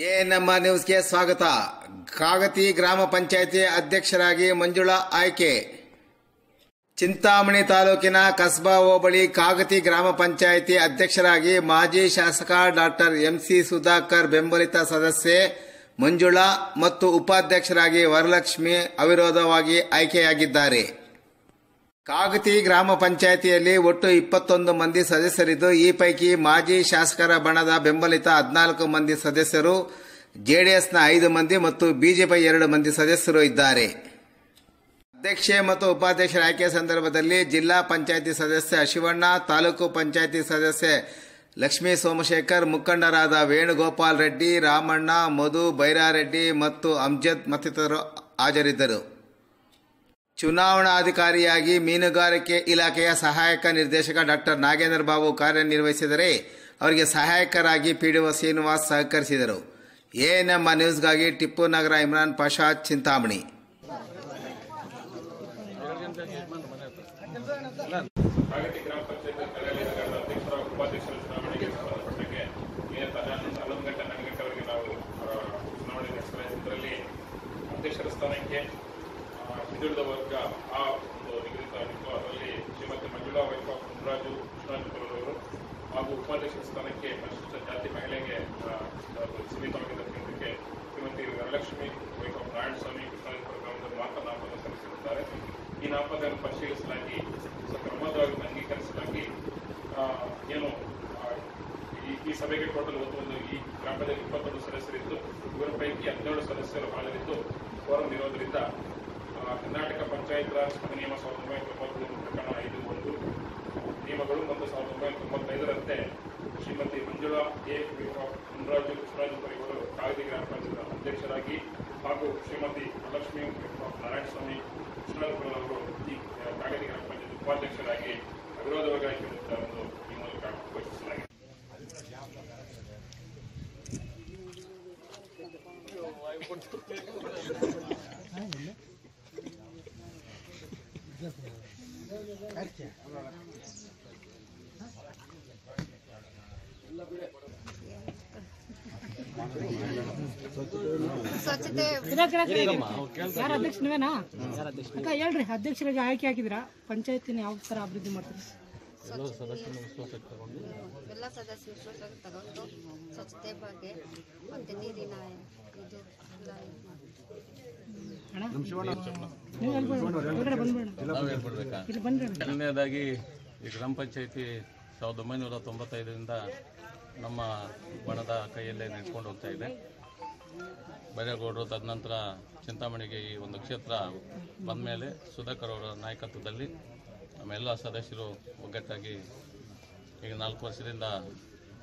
A ನಮ್ಮ ನ್ಯೂಸ್ಗೆ ಸ್ವಾಗತ. ಕಾಗತಿ ಗ್ರಾಮ ಪಂಚಾಯಿತಿ ಅಧ್ಯಕ್ಷರಾಗಿ ಮಂಜುಳಾ ಆಯ್ಕೆ. ಚಿಂತಾಮಣಿ ತಾಲೂಕಿನ ಕಸ್ಬಾ ಹೋಬಳಿ ಕಾಗತಿ ಗ್ರಾಮ ಪಂಚಾಯಿತಿ ಅಧ್ಯಕ್ಷರಾಗಿ ಮಾಜಿ ಶಾಸಕ ಡಾಕ್ಟರ್ ಎಂಸಿ ಸುಧಾಕರ್ ಬೆಂಬಲಿತ ಸದಸ್ಯೆ ಮಂಜುಳಾ ಮತ್ತು ಉಪಾಧ್ಯಕ್ಷರಾಗಿ ವರಲಕ್ಷ್ಮಿ ಅವಿರೋಧವಾಗಿ ಆಯ್ಕೆಯಾಗಿದ್ದಾರೆ. ಕಾಗತಿ ಗ್ರಾಮ ಪಂಚಾಯಿತಿಯಲ್ಲಿ ಒಟ್ಟು ಇಪ್ಪತ್ತೊಂದು ಮಂದಿ ಸದಸ್ಯರಿದ್ದು, ಈ ಪೈಕಿ ಮಾಜಿ ಶಾಸಕರ ಬಣದ ಬೆಂಬಲಿತ ಹದಿನಾಲ್ಕು ಮಂದಿ ಸದಸ್ಯರು, ಜೆಡಿಎಸ್ನ ಐದು ಮಂದಿ ಮತ್ತು ಬಿಜೆಪಿ ಎರಡು ಮಂದಿ ಸದಸ್ಯರು ಇದ್ದಾರೆ. ಅಧ್ಯಕ್ಷೆ ಮತ್ತು ಉಪಾಧ್ಯಕ್ಷರ ಆಯ್ಕೆ ಸಂದರ್ಭದಲ್ಲಿ ಜಿಲ್ಲಾ ಪಂಚಾಯಿತಿ ಸದಸ್ಯ ಶಿವಣ್ಣ, ತಾಲೂಕು ಪಂಚಾಯಿತಿ ಸದಸ್ಯೆ ಲಕ್ಷ್ಮೀ ಸೋಮಶೇಖರ್, ಮುಖಂಡರಾದ ವೇಣುಗೋಪಾಲ್ ರೆಡ್ಡಿ, ರಾಮಣ್ಣ, ಮಧು ಬೈರಾರೆಡ್ಡಿ ಮತ್ತು ಅಮ್ಜದ್ ಮತ್ತಿತರರು ಹಾಜರಿದ್ದರು. ಚುನಾವಣಾಧಿಕಾರಿಯಾಗಿ ಮೀನುಗಾರಿಕೆ ಇಲಾಖೆಯ ಸಹಾಯಕ ನಿರ್ದೇಶಕ ಡಾಕ್ಟರ್ ನಾಗೇಂದ್ರ ಬಾಬು ಕಾರ್ಯನಿರ್ವಹಿಸಿದರೆ ಅವರಿಗೆ ಸಹಾಯಕರಾಗಿ ಪಿಡಿಒ ಶ್ರೀನಿವಾಸ್ ಸಹಕರಿಸಿದರು. ಎಎನ್ಎಂ ನ್ಯೂಸ್ಗಾಗಿ ಟಿಪ್ಪು ನಗರ ಇಮ್ರಾನ್ ಪಾಷಾ ಚಿಂತಾಮಣಿ. ಅಧ್ಯಕ್ಷರ ಸ್ಥಾನಕ್ಕೆ ಹಿಂದುಳಿದ ವರ್ಗ ಆ ಒಂದು ನಿಗದಿತ ಅದರಲ್ಲಿ ಶ್ರೀಮತಿ ಮಂಜುಳಾ ವೈಫ ಕುಂದ್ರಾಜು ಕೃಷ್ಣಾಜಿಪುರವರು ಹಾಗೂ ಉಪಾಧ್ಯಕ್ಷ ಸ್ಥಾನಕ್ಕೆ ಪರಿಶಿಷ್ಟ ಜಾತಿ ಮಹಿಳೆಗೆ ಸೀಮಿತವಾಗಿದ್ದ ಕೇಂದ್ರಕ್ಕೆ ಶ್ರೀಮತಿ ವರಲಕ್ಷ್ಮಿ ವೈಫ ನಾರಾಯಣಸ್ವಾಮಿ ಕೃಷ್ಣಾಜಿಪುರ ಗ್ರಾಮದಲ್ಲಿ ಮಾತ್ರ ನಾಮಪತ್ರ ಸಲ್ಲಿಸಿರುತ್ತಾರೆ ಈ ನಾಮಪತ್ರವನ್ನು ಪರಿಶೀಲಿಸಲಾಗಿ ಕ್ರಮವಾಗಿ ಅಂಗೀಕರಿಸಲಾಗಿ ಏನು ಈ ಸಭೆಗೆ ಟೋಟಲ್ ಒಂದು ಈ ಗ್ರಾಮದಲ್ಲಿ ಇಪ್ಪತ್ತೊಂದು ಸದಸ್ಯರಿದ್ದು, ಇವರ ಪೈಕಿ ಹದಿನೇಳು ಸದಸ್ಯರು ಹಾಜರಿದ್ದು, ಕೋರಂ ಇರೋದ್ರಿಂದ ಕರ್ನಾಟಕ ಪಂಚಾಯತ್ ರಾಜ್ ನಿಯಮ ಸಾವಿರದ ಒಂಬೈನೂರ ತೊಂಬತ್ಮೂರು ಪ್ರಕರಣ ಐದು ಒಂದು. ನಿಯಮಗಳು ಮತ್ತು ಸಾವಿರದ ಒಂಬೈನೂರ ತೊಂಬತ್ತೈದರಂತೆ. ಶ್ರೀಮತಿ ಮಂಜುಳಾ, ಎ. ಮುನ್ರಾಜು ಕೃಷ್ಣರಾಜು ಅವರು ಕಾಗದಿ ಗ್ರಾಮ ಪಂಚಾಯತ್ ಅಧ್ಯಕ್ಷರಾಗಿ ಹಾಗೂ ಶ್ರೀಮತಿ ಲಕ್ಷ್ಮೀ ನಾರಾಯಣಸ್ವಾಮಿ ಸ್ವಾಮಿ ಕೃಷ್ಣರಾಜಪುರ ಅವರು ಈ ಕಾಗದಿ ಗ್ರಾಮ ಪಂಚಾಯತ್ ಉಪಾಧ್ಯಕ್ಷರಾಗಿ ಅವಿರೋಧವಾಗಿ ಆಯ್ಕೆ ಎಂದು ಈ ಮೂಲಕ ಘೋಷಿಸಲಾಗಿದೆ. ಸ್ವಚ್ಛತೆ. ಯಾರ ಅಧ್ಯಕ್ಷ ನೀವೇನಾ? ಅಕ್ಕ ಹೇಳ್ರಿ ಅಧ್ಯಕ್ಷರಿಗೆ ಆಯ್ಕೆ ಹಾಕಿದಿರಾ ಪಂಚಾಯತಿನ ಯಾವ ತರ ಅಭಿವೃದ್ಧಿ ಮಾಡ್ತೀರಿ? ಎಲ್ಲ ಸದಸ್ಯರು ವಿಶ್ವಾಸ ತಗೊಂಡು ಸ್ವಚ್ಛತೆ ಬಗ್ಗೆ ಮತ್ತೆ ನೀರಿನ ಮೊದಲನೇದಾಗಿ ಈ ಗ್ರಾಮ ಪಂಚಾಯಿತಿ ಸಾವಿರದ ಒಂಬೈನೂರ ತೊಂಬತ್ತೈದರಿಂದ ನಮ್ಮ ಬಣದ ಕೈಯಲ್ಲೇ ನಡ್ಕೊಂಡು ಹೋಗ್ತಾ ಇದೆ. ಬೈರೇಗೌಡರು ತದನಂತರ ಚಿಂತಾಮಣಿಗೆ ಈ ಒಂದು ಕ್ಷೇತ್ರ ಬಂದ ಮೇಲೆ ಸುಧಾಕರ್ ಅವರ ನಾಯಕತ್ವದಲ್ಲಿ ನಮ್ಮೆಲ್ಲ ಸದಸ್ಯರು ಒಗ್ಗಟ್ಟಾಗಿ ಈಗ ನಾಲ್ಕು ವರ್ಷದಿಂದ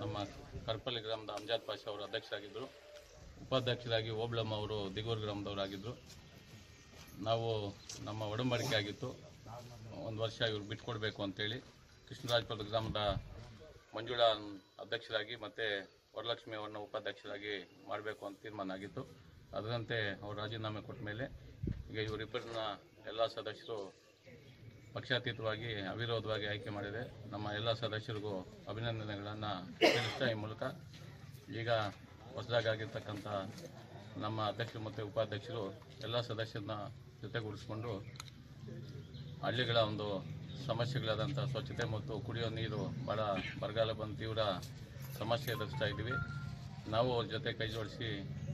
ನಮ್ಮ ಕರ್ಪಲ್ಲಿ ಗ್ರಾಮದ ಅಂಜಾದ್ ಪಾಷಾ ಅವರು ಅಧ್ಯಕ್ಷರಾಗಿದ್ದರು. ಉಪಾಧ್ಯಕ್ಷರಾಗಿ ಓಬ್ಳಮ್ಮ ಅವರು ದಿಗೂರು ಗ್ರಾಮದವರಾಗಿದ್ದರು ನಾವು ನಮ್ಮ ಒಡಂಬಡಿಕೆ ಆಗಿತ್ತು. ಒಂದು ವರ್ಷ ಇವ್ರು ಬಿಟ್ಕೊಡ್ಬೇಕು ಅಂತೇಳಿ ಕೃಷ್ಣರಾಜಪುರದ ಗ್ರಾಮದ ಮಂಜುಳಾ ಅಧ್ಯಕ್ಷರಾಗಿ ಮತ್ತು ವರಲಕ್ಷ್ಮಿ ಅವರನ್ನ ಉಪಾಧ್ಯಕ್ಷರಾಗಿ ಮಾಡಬೇಕು ಅಂತ ತೀರ್ಮಾನ ಆಗಿತ್ತು. ಅದರಂತೆ ಅವರು ರಾಜೀನಾಮೆ ಕೊಟ್ಟ ಮೇಲೆ ಈಗ ಇವರಿಬ್ಬರನ್ನ ಎಲ್ಲ ಸದಸ್ಯರು ಪಕ್ಷಾತೀತವಾಗಿ ಅವಿರೋಧವಾಗಿ ಆಯ್ಕೆ ಮಾಡಿದೆ. ನಮ್ಮ ಎಲ್ಲ ಸದಸ್ಯರಿಗೂ ಅಭಿನಂದನೆಗಳನ್ನು ತಿಳಿಸ್ತಾ ಈ ಮೂಲಕ. ಈಗ ಹೊಸದಾಗಿರ್ತಕ್ಕಂಥ ನಮ್ಮ ಅಧ್ಯಕ್ಷರು ಮತ್ತು ಉಪಾಧ್ಯಕ್ಷರು ಎಲ್ಲ ಸದಸ್ಯರನ್ನ ಜೊತೆಗೂಡಿಸ್ಕೊಂಡು ಹಳ್ಳಿಗಳ ಒಂದು ಸಮಸ್ಯೆಗಳಾದಂಥ ಸ್ವಚ್ಛತೆ ಮತ್ತು ಕುಡಿಯೋ ನೀರು ಭಾಳ ಬರಗಾಲ ಬಂದು ತೀವ್ರ ಸಮಸ್ಯೆ ಎದುರಿಸ್ತಾ ಇದ್ದೀವಿ. ನಾವು ಅವ್ರ ಜೊತೆ ಕೈ ಜೋಡಿಸಿ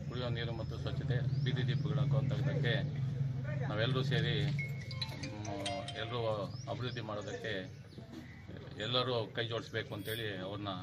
ಕುಡಿಯೋ ನೀರು ಮತ್ತು ಸ್ವಚ್ಛತೆ ಬೀದಿ ದೀಪಗಳ ಹಾಕುವಂಥದ್ದಕ್ಕೆ ನಾವೆಲ್ಲರೂ ಸೇರಿ ಎಲ್ಲರೂ ಅಭಿವೃದ್ಧಿ ಮಾಡೋದಕ್ಕೆ ಎಲ್ಲರೂ ಕೈ ಜೋಡಿಸ್ಬೇಕು ಅಂತೇಳಿ ಅವ್ರನ್ನ